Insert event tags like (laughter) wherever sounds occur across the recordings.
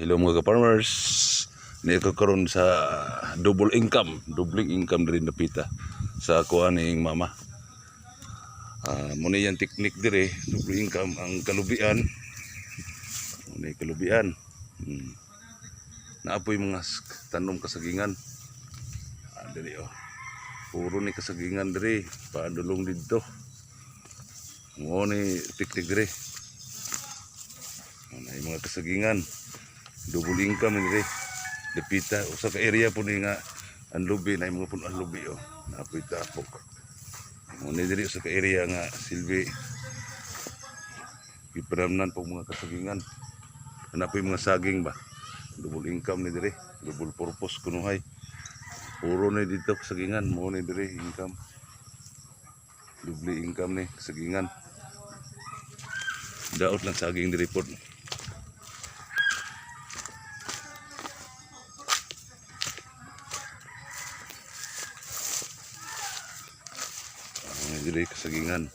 Hello mga ka-farmers. Ni ko karon sa double income, doubling income diri napita sa kuan ning mama. Mo ni yan teknik dire, double income ang kalubian. Mo ni kalubian. Hmm. Naapoy mga tanom kasagingan. Ah, diri oh. Puro ni kasagingan diri, paadulong didto. Mo ni teknik dire. Ano yung mga kasagingan. Double income ni. Depita usa ka area po ni nga ang lubi na mga puno ang lubi oh. Napoy tapok. Mo ni diri usa ka area nga silbi giparamnan po mga kasagingan. Napoy mga saging ba. Double income ni dire. Double purpose kunuhay. Puro ni dito kasagingan mo ni dire income. Double income ni kasagingan. Daot lang saging di report. Ang diri kasagingan.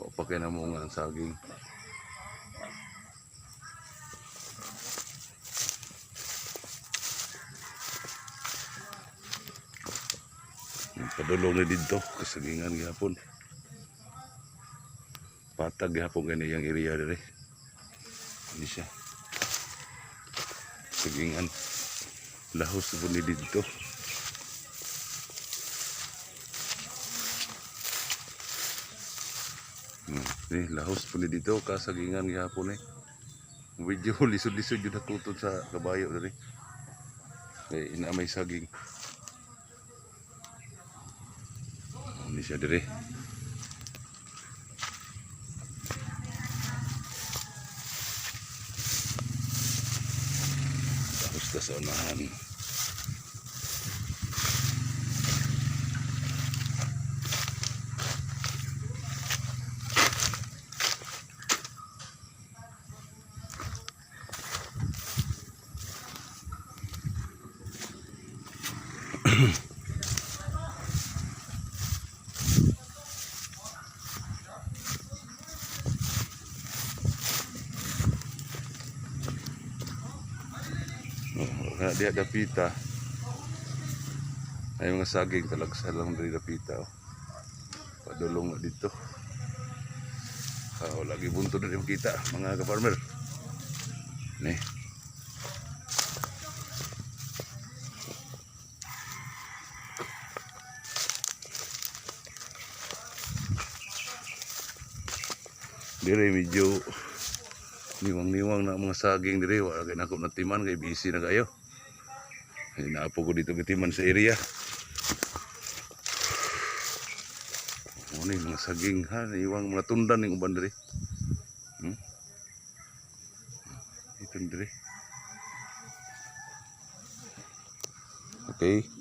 O pa kay na mo nga ang saging. Padulong na dito kasagingan gihapon. Patag gihapon kani yang area dire. Ini siya. Kasagingan. Lahos po ni dito. Hmm, ni lahos po ni dito kasagingan gihapon eh. Medyo (laughs) lisod-lisod yun nakutod sa kabayo dire. Kaya ina may saging. Ini siya dire. Tapos ka sa unahan. Na diha dapita. Ay mga saging talagsa lang diri dapita. Oh. Padulong na dito. Ah, lagi bunto na kita mga ka-farmer. Ni. Dire medyo niwang-niwang na mga saging dire wala kay nako natiman kay busy na kayo. Ay naapo ko dito gatiman sa area. Ano yung mga saging ha, niwang mga tundan ng uban dire. Hmm? Ito dire. Okay.